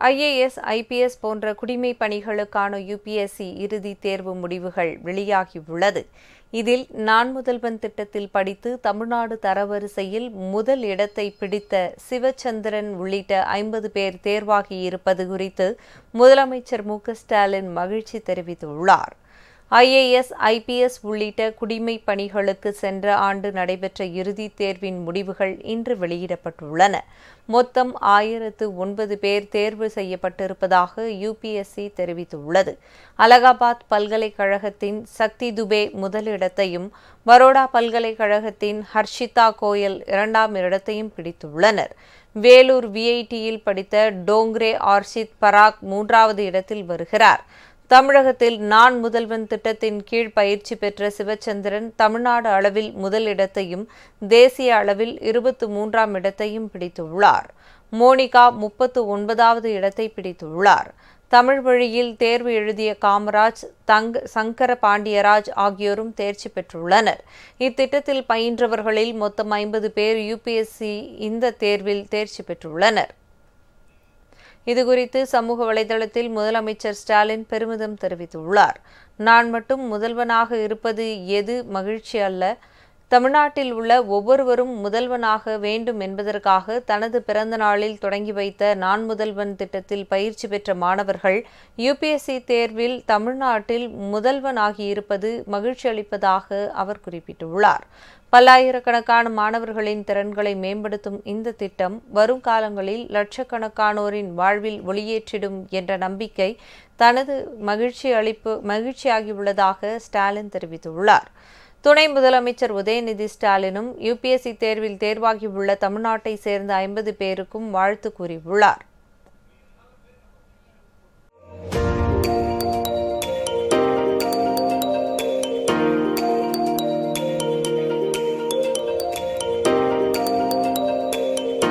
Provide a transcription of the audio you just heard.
IAS IPS போன்ற குடிமை பணிகளுக்கான யுபிஎஸ்சி இறுதி தேர்வு முடிவுகள் வெளியாகியுள்ளது. இதில் நான் முதல்வன் திட்டத்தில் படித்து தமிழ்நாடு தரவரிசையில் முதல் இடத்தை பிடித்த சிவச்சந்திரன் உள்ளிட்ட ஐம்பது பேர் தேர்வாகியிருப்பது குறித்து முதலமைச்சர் மு ஸ்டாலின் மகிழ்ச்சி தெரிவித்துள்ளார். ஐஏஎஸ் ஐபிஎஸ் உள்ளிட்ட குடிமை பணிகளுக்கு சென்ற ஆண்டு நடைபெற்ற இறுதித் தேர்வின் முடிவுகள் இன்று வெளியிடப்பட்டுள்ளன. மொத்தம் ஆயிரத்து ஒன்பது பேர் தேர்வு செய்யப்பட்டிருப்பதாக யுபிஎஸ்சி தெரிவித்துள்ளது. அலகாபாத் பல்கலைக்கழகத்தின் சக்தி துபே முதலிடத்தையும் பரோடா பல்கலைக்கழகத்தின் ஹர்ஷிதா கோயல் இரண்டாம் இடத்தையும் பிடித்துள்ளனர். வேலூர் விஐடியில் படித்த டோங்ரே ஆர்ஷித் பராக் மூன்றாவது இடத்தில் வருகிறார். தமிழகத்தில் நான் முதல்வன் திட்டத்தின் கீழ் பயிற்சி பெற்ற சிவச்சந்திரன் தமிழ்நாடு அளவில் முதல் இடத்தையும் தேசிய அளவில் இருபத்து மூன்றாம் இடத்தையும் பிடித்துள்ளார். மோனிகா முப்பத்து ஒன்பதாவது இடத்தை பிடித்துள்ளார். தமிழ் வழியில் தேர்வு எழுதிய காமராஜ் தங் சங்கர பாண்டியராஜ் ஆகியோரும் தேர்ச்சி பெற்றுள்ளனர். இத்திட்டத்தில் பயின்றவர்களில் மொத்தம் ஐம்பது பேர் யுபிஎஸ்சி இந்த தேர்வில் தேர்ச்சி பெற்றுள்ளனர். இதுகுறித்து சமூக வலைதளத்தில் முதலமைச்சர் ஸ்டாலின் பெருமிதம் தெரிவித்துள்ளார். நான் மட்டும் முதல்வனாக இருப்பது எது மகிழ்ச்சி அல்ல? தமிழ்நாட்டில் உள்ள ஒவ்வொருவரும் முதல்வனாக வேண்டும் என்பதற்காக தனது பிறந்த நாளில் தொடங்கி வைத்த நான் முதல்வன் திட்டத்தில் பயிற்சி பெற்ற மாணவர்கள் யுபிஎஸ்சி தேர்வில் தமிழ்நாட்டில் முதல்வனாகியிருப்பது மகிழ்ச்சி அளிப்பதாக அவர் குறிப்பிட்டுள்ளார். பல்லாயிரக்கணக்கான மாணவர்களின் திறன்களை மேம்படுத்தும் இந்த திட்டம் வரும் காலங்களில் லட்சக்கணக்கானோரின் வாழ்வில் ஒளியேற்றிடும் என்ற நம்பிக்கை தனது மகிழ்ச்சி அளிப்பு மகிழ்ச்சியாகியுள்ளதாக ஸ்டாலின் தெரிவித்துள்ளார். துணை முதலமைச்சர் உதயநிதி ஸ்டாலினும் யுபிஎஸ்சி தேர்வில் தேர்வாகியுள்ள தமிழ்நாட்டை சேர்ந்த ஐம்பது பேருக்கும் வாழ்த்து கூறியுள்ளார்.